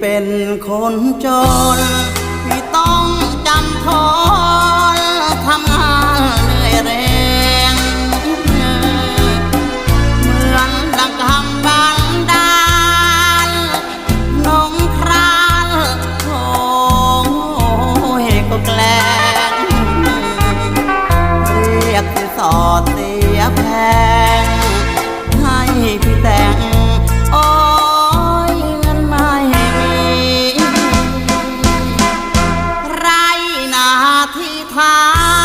เป็นคนจน 花。